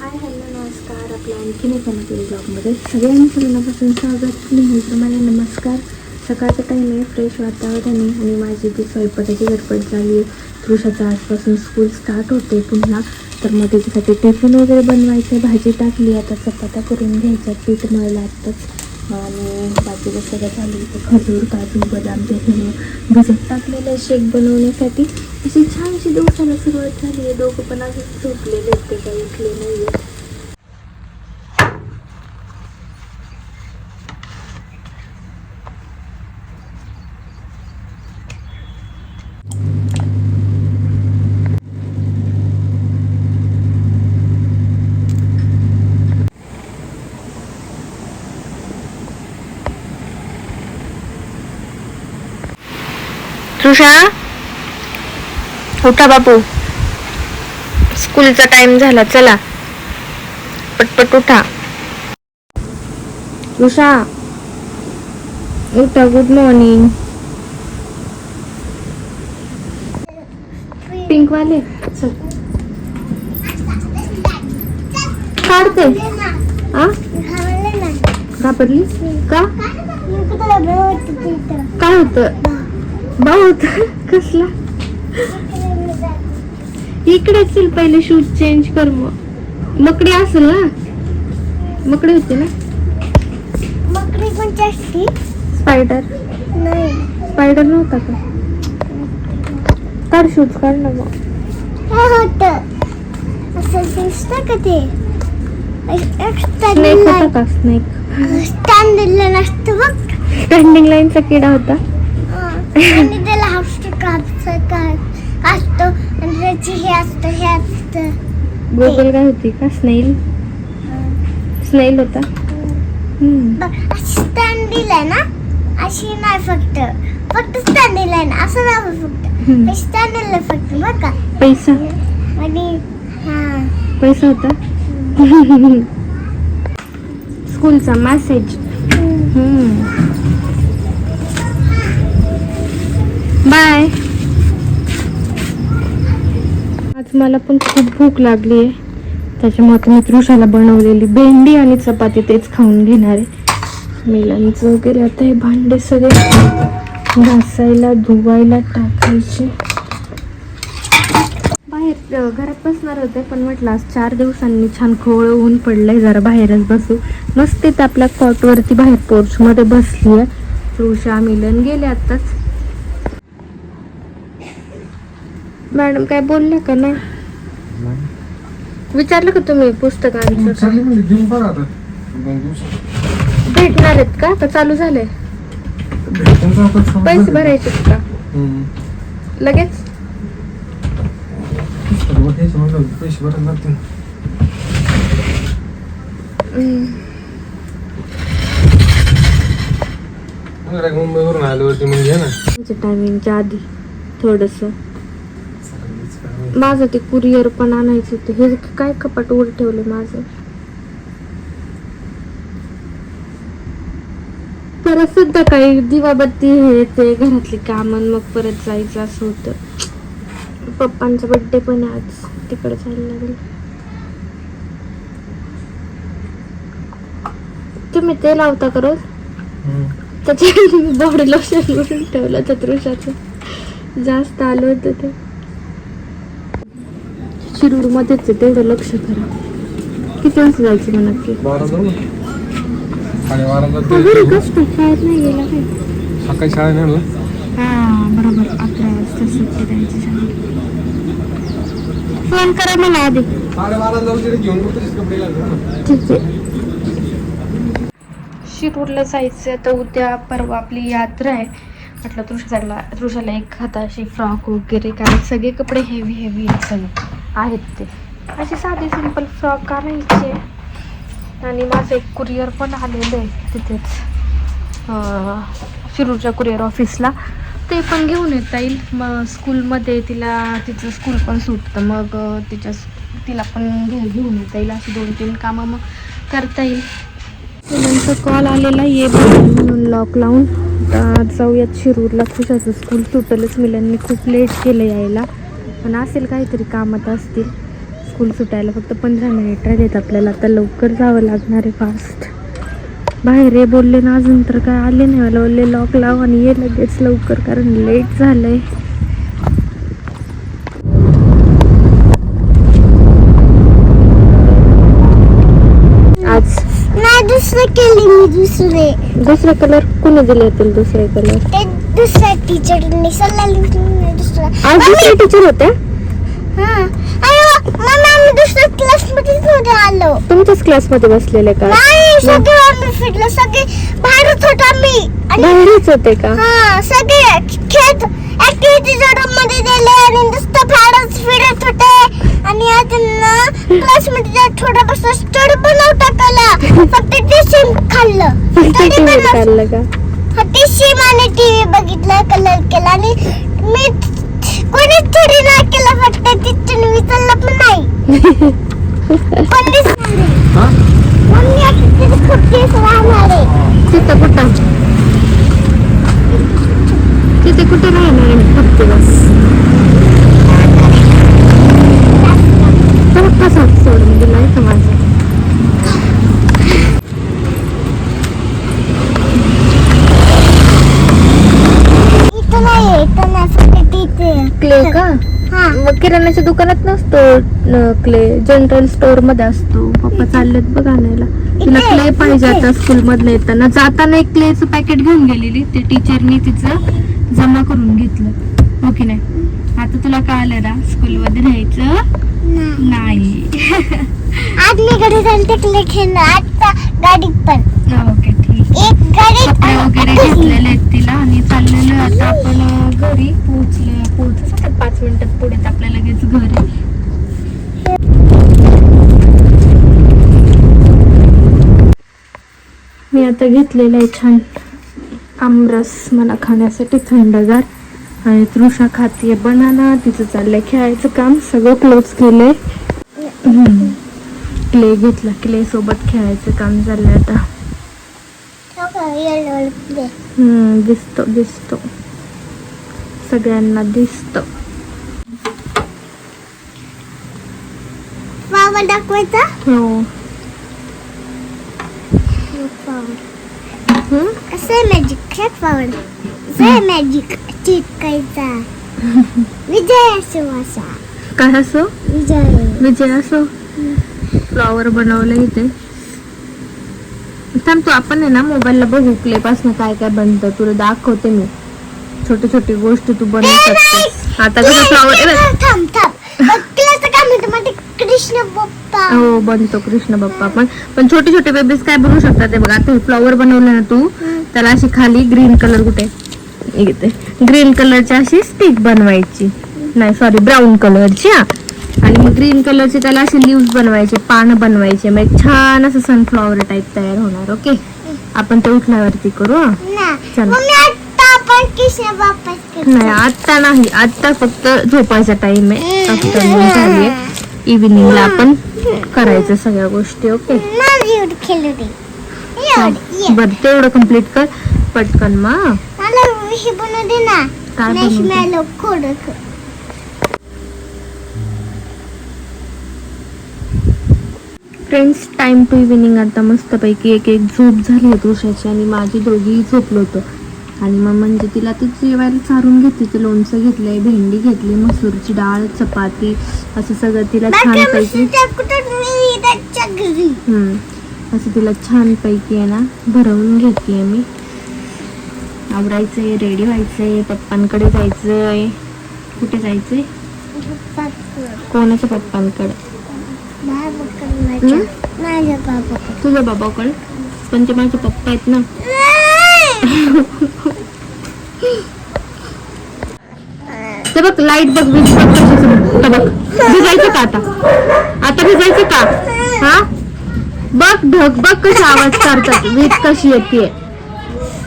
Hi hello नमस्कार. आपल्या आणखीन एका नवीन ब्लॉगमध्ये सगळ्यांचं मनापासून स्वागत. नेहमीप्रमाणे नमस्कार. सकाळचा टाईम आहे फ्रेश वातावरण आहे आणि माझी ती स्वयंपाकाची गडबड झाली आहे पुरुषाचं आजपासून स्कूल स्टार्ट होते पुन्हा. तर मग त्याच्यासाठी टिफिन वगैरे बनवायचं भाजी टाकली आता चपात्या करून घ्यायच्या पीठ मळलं आत्ताच. आणि बाजूला सगळं झाली ते खजूर काजू बदाम ते सगळं भिजत टाकलेलं आहे शेक बनवण्यासाठी. अशी छानशी दिवसाला सुरुवात झाली आहे. दोघं पण अजून झोपलेले आहेत ते काही उठले नाही आहेत तृषा? उठा बापू. स्कूलचा टाइम झाला चला. पटपट उठा. तृषा उठा गुड मॉर्निंग पिंक वाले काढते. आ? घाबरली का? काय होतं? भाऊ कसला? इकडे चल पहिले शूज चेंज कर मग. मकडी असेल ना? मकडी होती ना? मकडी कोणती असती स्पायडर नाही. स्पायडर नव्हता का? काढ शूज काढ ना मग. होत. असं दिसतं का ते? स्नेक होता का? स्नेक स्टँडर्डला नसतं बघ. स्टँडिंग लाईनचा किडा होता. आणि त्याला काय असतो आणि त्याची हे असतं हे असतं. गोगल काय होती का? स्नेल स्नेल होता? हम्म. स्टँड दिलाय ना? अशी नाही फक्त. फक्त स्टँड दिलाय ना? असं नाही फक्त. हम्म. स्टँड दिलंय फक्त बघ का? पैसा? आणि हा. पैसा होता? स्कूलचा मेसेज बाय. आज मला पण खूप भूक लागली आहे. त्याच्यामुळे मी तृषाला बनवलेली भेंडी आणि चपाती तेच खाऊन घेणार आहे. मिलांचं वगैरे आता हे भांडे सगळे घासायला धुवायला टाकायचे. बाहेर घरात बसणार होते पण म्हटलं आज चार दिवसांनी छान खोळ ऊन पडलंय जरा बाहेरच बसू. मस्त आपल्या कॉटवरती बाहेर पोर्च मध्ये बसली आहे तृषा मिलन गेले आताच मॅडम काय बोलल्या का नाही? विचारलं का तुम्ही पुस्तकांचं म्हणजे भेटणार आहेत का? का चालू झालंय. थांबलं. पैसे भरायचे का. लगेच? पैसे भरायला लागतील मुंबईवरून आल्यावरती घे ना. टायमिंगच्या आधी थोडस. माझं ते कुरिअर पण आणायचं होतं. हे काय कपाट वर ठेवलं माझं? परत सुद्धा काही दिवाबत्ती हे ते घरातली कामं मग परत जायचं असं होतं. पप्पांचा बड्डे पण आज. तिकडे जायला लागेल. तुम्ही ते लावता का रोज? हम्म. त्याच्या बॉडी लोशन ठेवलं चतुर्षाचं जास्त आलं होतं ते. शिरूर मध्येच आहे तेवढं लक्ष करा. किती वाजता जायचं मग नक्की? बारा जाऊ ना साडेबाराला हा, घरी ते कसं शाळेत नाही गेला काय? सकाळी शाळा नाही ना हा बरोबर अकरा वाजता सुट्टी द्यायची शाळेत फोन करा मला आधी. साडेबारा जाऊ तिथे घेऊन मग तसेच कपडे घालतो ना. ठीक आहे. शिरूरला जायचं तर उद्या परवा आपली यात्रा आहे. म्हटलं तृषाला तृषाला एक हाताशी फ्रॉक वगैरे कारण सगळे कपडे हेवी हेवी आहेत आहेत ते. अशी साधी सिंपल फ्रॉक आणायचे आणि माझं एक कुरिअर पण आलेलं आहे तिथेच. शिरूरच्या कुरिअर ऑफिसला ते पण घेऊन येता येईल. मग स्कूलमध्ये तिला तिचं स्कूल पण सुटतं. मग तिच्या तिला पण घे घेऊन येता येईल. अशी दोन तीन कामं मग करता येईल. मुलांचा कॉल आलेला ये म्हणून लॉक लावून. जाऊयात शिरूरला. खुशाचं स्कूल सुटलंच मुलांनी खूप लेट केलं यायला. पण असेल काहीतरी कामात असतील. स्कूल सुटायला फक्त पंधरा मिनिट राहिलेत आपल्याला. आता लवकर जावं लागणार आहे फास्ट बाहेर हे बोलले ना अजून तर काय आले नाही. मला बोलले लॉक लाव आणि ये लगेच लवकर कारण लेट झालंय. आज नाही दुसरं केली मी दुसरे. दुसरा कलर कोणी दिले येतील दुसरे कलर दुसऱ्या टीचरने सल्ला दुसरा. आज दुसरे टीचर होत्या? हा. अरे मम्मी आम्ही दुसऱ्या क्लास मध्येच मध्ये आलो. तुमच्याच क्लासमध्ये बसलेले का? नाही सगळे आम्ही फिरलो सगळे बाहेरच होतो आम्ही. आणि बाहेरच होते का? हा सगळे खेळ ऍक्टिव्हिटी रूममध्ये गेले आणि नुसतं बाहेरच फिरत होते. आणि आता क्लासमध्ये थोडं बस स्टडी बनव टाकला फक्त टिशिम खाल्लं. फक्त बनव- काढलं का? टिशिम आणि टीव्ही बघितला कलर केला आणि मी कोणीच थोडी नाही केलं फक्त टीचर विचारलं पण नाही. पण हा? मम्मी आता तिथे खूप दिवस राहणार आहे. तिथं कुठं? तिथे कुठे राहणार आहे फक्त बस तर कसा सोडून दिलाय का माझं इथं नाही इथं नाही फक्त तिथे क्ले का हा मग किराणाच्या दुकानात नसतो क्ले जनरल स्टोरमध्ये असतो. पप्पा चाललेत बघ आणायला. तिला क्ले पाहिजे. आता स्कूल मधलं येताना. जाताना एक क्लेचं पॅकेट घेऊन गेलेली. ते टीचरनी तिचं जमा करून घेतलं. हो की नाही? आता तुला काय आलं ना स्कूल मध्ये राहायचं नाही. आज मी घरी जाऊन टिकले खेळणार. आता गाडीत पण. ओके ठीक. एक आणि वगैरे घेतलेले आहेत तिला आणि चाललेलं आता आपण घरी पोहोचलो पोहोचू पाच मिनिटात पुढे तर आपल्या लगेच घरी मी आता घेतलेला आहे छान आमरस मला खाण्यासाठी थंडगार. आणि तृषा खातीये बनाना तिचं चाललंय खेळायचं काम सगळं क्लोज केलंय. क्ले घेतला क्ले सोबत खेळायचं काम चाललंय आता. हम्म दिसतो दिसतो. सगळ्यांना दिसतं. वावा दाखवायचा? हो? असं मॅजिक खेळ पावड जे मॅजिक चिटकायचा विजय असो असा. काय असो? विजय. विजय असो? फ्लॉवर बनवलं इथे. थांब तू आपण आहे ना मोबाईलला बघू क्ले पासून काय काय बनतं. तुला दाखवते मी. छोटी छोटी गोष्टी तू बनवू शकतेस. आता कसं फ्लॉवर थांब थांब. कृष्ण बाप्पा हो बनतो कृष्ण बाप्पा पण पण छोटे छोटे बेबीज काय बनवू शकतात ते बघ. आता फ्लॉवर बनवलं ना तू त्याला अशी खाली ग्रीन कलर कुठे? ग्रीन कलरची अशी स्टिक बनवायची. नाही सॉरी ब्राऊन कलरची हा. आणि ग्रीन कलरचे त्याला असे लिव्स बनवायचे पानं बनवायचे. मग छान असं सनफ्लॉवर टाईप तयार होणार ओके आपण ते उठल्यावरती करू हा. चल. आता नाही आत्ता नाही. आत्ता फक्त झोपायचा टाइम आहे. आफ्टरनून झाली इव्हिनिंगला आपण करायचं सगळ्या गोष्टी ओके बरं बर तेवढं कंप्लीट कर. पटकन मा काय फ्रेंड्स टाइम टू इव्हिनिंग आता मस्तपैकी एक एक झोप झाली आहे तुळशाची आणि माझी दोघी झोपलो होतो. आणि मग म्हणजे तिला ती जेवायला चारून घेतली तर लोणचं घेतलंय भेंडी घेतली मसूरची डाळ चपाती असं सगळं तिला छानपैकी. असं तिला छानपैकी आहे ना भरवून घेते मी. आवरायचंय रेडी व्हायचंय पप्पांकडे जायचंय. कुठे जायचंय? कोणाच्या पप्पांकडे? तुझ्या बाबाकडे? पण ते माझे पप्पा आहेत ना. ते बघ लाइट बघ वीज बघ कशी बघ भिजायचं का आता? आता भिजायचं का? हा? बघ ढग बघ कशी आवाज करतात वीज कशी येते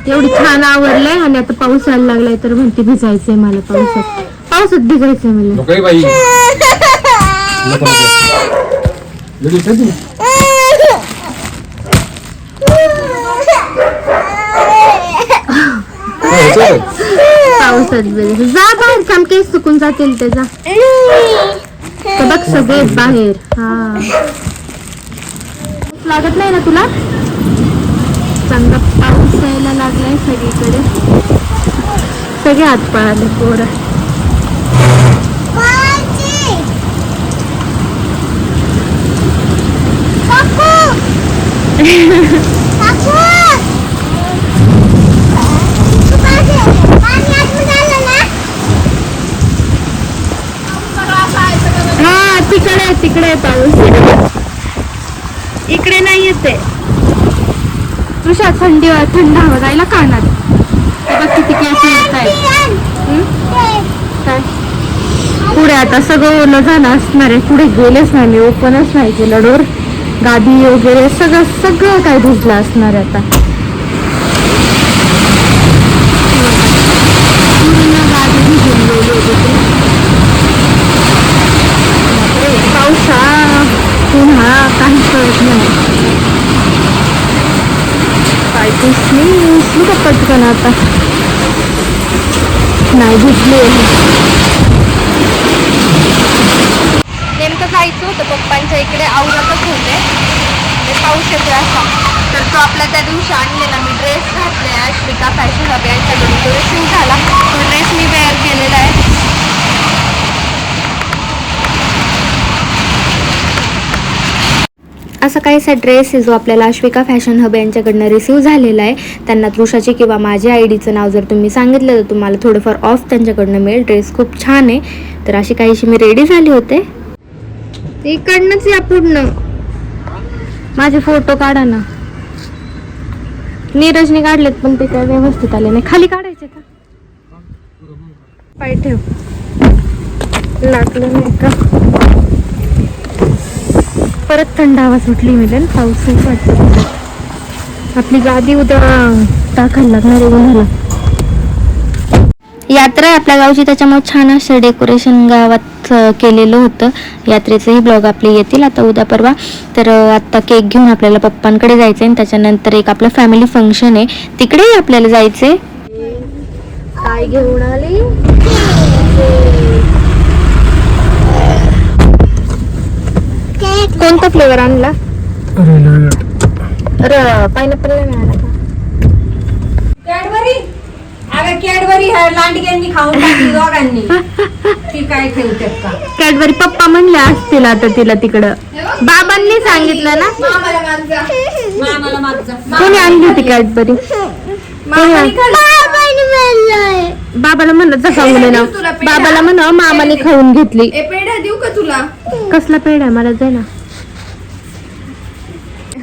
एवढी छान आवरलंय आणि आता पाऊस यायला लागलाय तर म्हणते भिजायचंय मला पावसात. पावसात भिजायचंय मला. होतंय? पावसात भिजायचं जा बाहेर काम केस चुकून जातील ते जा. तर बघ सगळे आहेत बाहेर. हा. लागत नाही ना तुला? चांगला पाऊस यायला लागलाय सगळीकडे. सगळे हात पळाले पोरं. बाजी. काकू. काकू. बाजी. पाणी आतमध्ये आलं ना? हा तिकडे आहे, पाऊस. इकडे नाही येते तुषा थंडी थंड हवा जायला काढणार बघ किती केस येत आहे काय? पुढे आता सगळं ओलं झालं असणार आहे. पुढे गेलेच नाही मी. ओपनच नाही केलं डोर. गादी वगैरे सगळं सगळं काय भिजलं असणार आहे आता. पूर्ण गादी भिजून गेली होती ती. बापरे, पावसा पुन्हा काही कळत नाही काय पुसली उचलू पटकन आता. नाही भिजली नेमकं जायचं होतं? पप्पांच्या इकडे आवरतच होते. ते पाऊस येते असा. तर तो आपला त्या दिवशी आणलेला. मी ड्रेस घातलाय. अश्विका फॅशन हब यांच्याकडून तो रिसिव्ह झाला. तो ड्रेस मी वेअर केलेला आहे. असा काहीसा ड्रेस आहे जो आपल्याला अश्विका फॅशन हब यांच्याकडनं रिसीव्ह झालेला आहे. त्यांना तृषाची किंवा माझ्या आय डीचं नाव जर तुम्ही सांगितलं तर तुम्हाला थोडंफार ऑफ त्यांच्याकडनं मिळेल. ड्रेस खूप छान आहे. तर अशी काहीशी मी रेडी झाली होते. इकडनंच या पूर्ण. माझे फोटो काढा ना. नीरजने काढलेत पण ते काय व्यवस्थित आले नाही. खाली काढायचे का? पाय ठेव. लागलं नाही का? परत थंड हवा सुटली मिळेल पाऊस वाटतं आपली गादी उद्या टाकायला लागणार आहे उन्हाला. यात्रा आहे आपल्या गावची त्याच्यामुळे छान असं डेकोरेशन गावात केलेलं होतं. यात्रेचेही ब्लॉग आपले येतील. आता उद्या परवा. तर आत्ता केक घेऊन आपल्याला पप्पांकडे जायचं आहे आणि त्याच्यानंतर एक आपलं फॅमिली फंक्शन आहे. तिकडेही आपल्याला जायचंय. काय घेऊन आली? कोणता फ्लेवर आणला? पायनॅपल नाही मिळाला का? कॅडबरी? अगं कॅडबरी ह्या लांडग्यांनी खाऊन टाकली दोघांनी. ती काय का? कॅडबरी पप्पा म्हणले असतील आता तिला तिकडं. बाबांनी सांगितलं ना? मामाला कोणी आणली होती कॅडबरी. बाबाला म्हणलं जा खाऊ दे ना तुला पेढा? बाबाला म्हण मामाने खाऊन घेतली. ए पेढा देऊ का तुला? कसला पेड आहे? मला दे ना.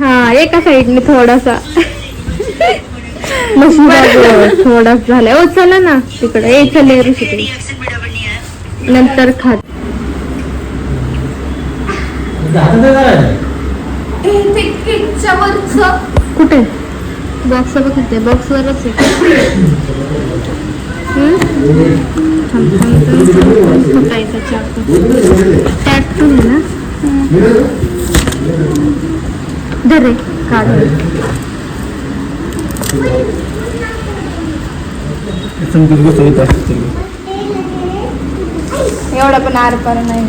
हा एका साईडने थोडासा. थोडाच झालाय. ओ चला ना. तिकडे. ए चल ऋषी नंतर खात. कुठे? बॉक्स बघते बॉक्स वरच आहे. धर काढ एवढा पण आरपार नाही.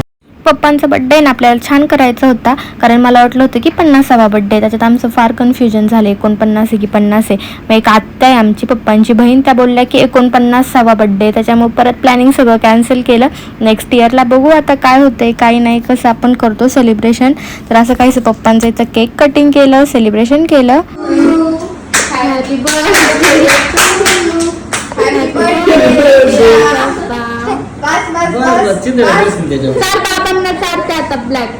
पप्पांचा बड्डे ना आपल्याला छान करायचा होता. कारण मला वाटलं होतं की पन्नासावा बड्डे त्याच्यात आमचं फार कन्फ्युजन झालं एकोणपन्नास आहे की पन्नास आहे. मग एक आत्या आहे आमची पप्पांची बहीण. त्या बोलल्या की एकोणपन्नासावा बड्डे त्याच्यामुळे परत प्लॅनिंग सगळं कॅन्सल केलं. नेक्स्ट इयरला बघू आता काय होतंय काय नाही कसं आपण करतो सेलिब्रेशन तर असं काहीसं पप्पांचं इथं केक कटिंग केलं सेलिब्रेशन केलं. चार बाबांना चारते आता ब्लॅक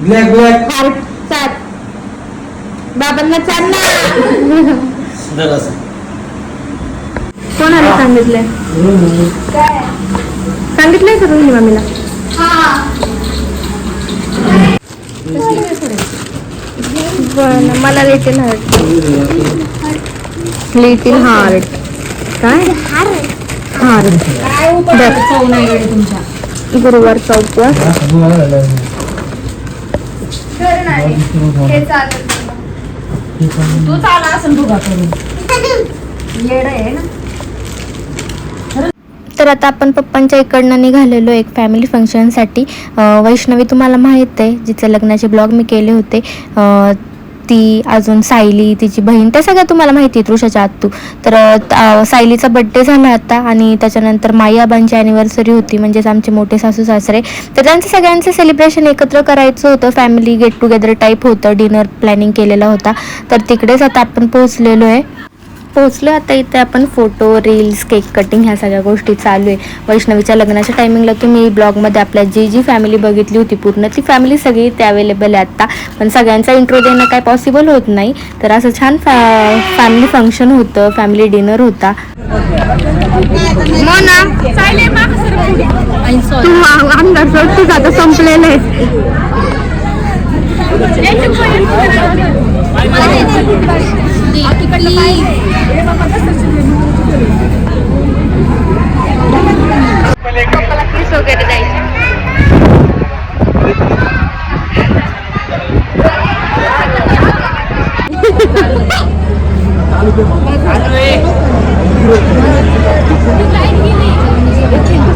ब्लॅक ब्लॅक हार्ट चार बाबांना चार ना. कोणाला सांगितलंय? सांगितलंय का रोहिणी मामीला बरं, मला लिटिल हार्ट लिटिल हार्ट काय? हार्ट गुरुवारचा उपवास तू चाला असं तुझा करून येड आहे ना? तर आता आपण पप्पांच्या इकडनं निघालेलो एक फॅमिली फंक्शनसाठी अं, वैष्णवी तुम्हाला माहीत आहे जिचे लग्नाचे ब्लॉग मी केले होते. अं, ती अजून सायली तिची बहीण त्या सगळ्या तुम्हाला माहिती आहे तृषाच्या आत्तू. तर सायलीचा बड्डे झाला आता आणि त्याच्यानंतर माईआबांची ॲनिव्हर्सरी होती म्हणजेच आमचे मोठे सासू सासरे. तर त्यांचं सगळ्यांचं सेलिब्रेशन एकत्र करायचं होतं. फॅमिली गेट टुगेदर टाईप होतं डिनर प्लॅनिंग केलेला होता. तर तिकडेच आता आपण पोहोचलेलो आहे. पोहोचलो आता इथे आपण फोटो रील्स केक कटिंग ह्या सगळ्या गोष्टी चालू आहे. वैष्णवीच्या लग्नाच्या टायमिंगला तुम्ही ब्लॉगमध्ये आपल्या जी जी फॅमिली बघितली होती पूर्ण ती फॅमिली सगळी इथे अवेलेबल आहे आत्ता पण सगळ्यांचा इंट्रो देणं काय पॉसिबल होत नाही. तर असं छान फॅ फॅमिली फंक्शन होतं फॅमिली डिनर होता. मोना तू संपलेलं आहे वगैरे द्यायचे. त्यांचं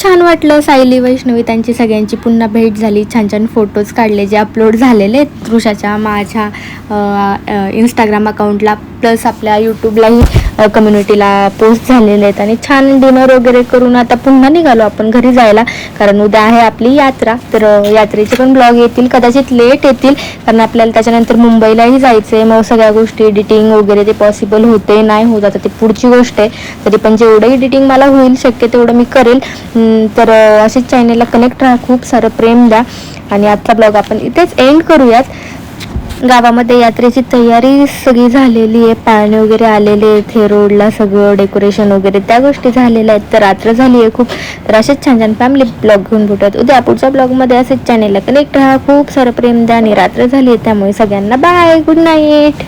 खूप छान वाटलं सायली वैष्णवी त्यांची सगळ्यांची. पुन्हा भेट झाली. छान छान फोटोज काढले जे अपलोड झालेले आहेत तृषाच्या माझ्या इंस्टाग्राम अकाउंटला प्लस आपल्या यूट्यूबलाही कम्युनिटीला पोस्ट झालेले आहेत आणि छान डिनर वगैरे करून आता पुन्हा निघालो आपण घरी जायला. कारण उद्या आहे आपली यात्रा तर यात्रेचे पण ब्लॉग येतील कदाचित लेट येतील. कारण आपल्याला त्याच्यानंतर मुंबईलाही जायचं आहे मग सगळ्या गोष्टी एडिटिंग वगैरे ते पॉसिबल होते नाही होत आता ते पुढची गोष्ट आहे. तरी पण जेवढं एडिटिंग मला होईल शक्य तेवढं मी करेल. तर असेच चॅनेलला कनेक्ट राहा खूप सारं प्रेम द्या. आणि आजचा ब्लॉग आपण इथेच एंड करूयात. गावामध्ये यात्रेची तयारी सगळी झालेली आहे. पाळणे वगैरे आलेले आहेत. हे रोडला सगळं डेकोरेशन वगैरे त्या गोष्टी झालेल्या आहेत. तर रात्र झाली आहे खूप. तर असेच छान छान फॅमिली ब्लॉग घेऊन भेटत उद्या पुढच्या ब्लॉगमध्ये असेच चॅनेलला कनेक्ट राहा. खूप सारं प्रेम द्या आणि रात्र झाली आहे. त्यामुळे सगळ्यांना बाय गुड नाईट